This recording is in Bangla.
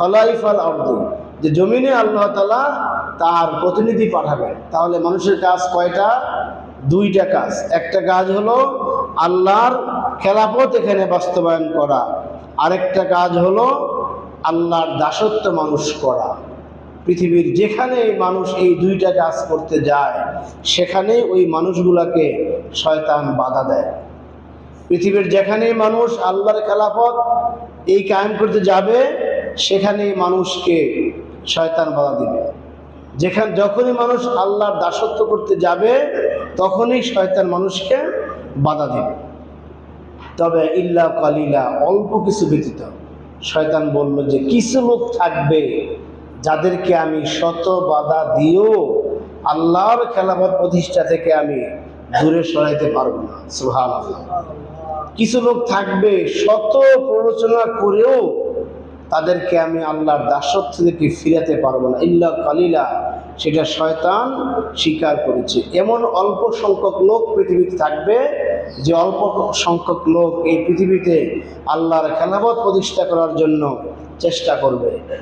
খলাইফাল আব্দু। যে জমিনে আল্লাহ তালা তার প্রতিনিধি পাঠাবেন। তাহলে মানুষের কাজ কয়টা? দুইটা কাজ। একটা কাজ হলো আল্লাহর খেলাপথ এখানে বাস্তবায়ন করা। আরেকটা কাজ হলো আল্লাহর দাসত্ব মানুষ করা। পৃথিবীর যেখানে মানুষ এই দুইটা কাজ করতে যায় সেখানে ওই মানুষগুলাকে শয়তান বাধা দেয়। পৃথিবীর যেখানে মানুষ আল্লাহর খেলাফত এই কায়েম করতে যাবে সেখানে মানুষকে শয়তান বাধা দিবে। যেখানে যখনই মানুষ আল্লাহর দাসত্ব করতে যাবে, তখনই শয়তান মানুষকে বাধা দিবে। তবে ইল্লা কালিলা, অল্প কিছু ব্যতীত। শয়তান বলল যে, কিছু লোক থাকবে যাদেরকে আমি শত বাধা দিয়েও আল্লাহর খেলাফত প্রতিষ্ঠা থেকে আমি দূরে সরাইতে পারব না। সুহান কিছু লোক থাকবে শত প্ররোচনা করেও তাদেরকে আমি আল্লাহর দাসত্ব থেকে ফিরাতে পারব না। ইল্লা কালিলা, সেটা শয়তান স্বীকার করেছে। এমন অল্প সংখ্যক লোক পৃথিবীতে থাকবে যে অল্প সংখ্যক লোক এই পৃথিবীতে আল্লাহর খেলাবত প্রতিষ্ঠা করার জন্য চেষ্টা করবে।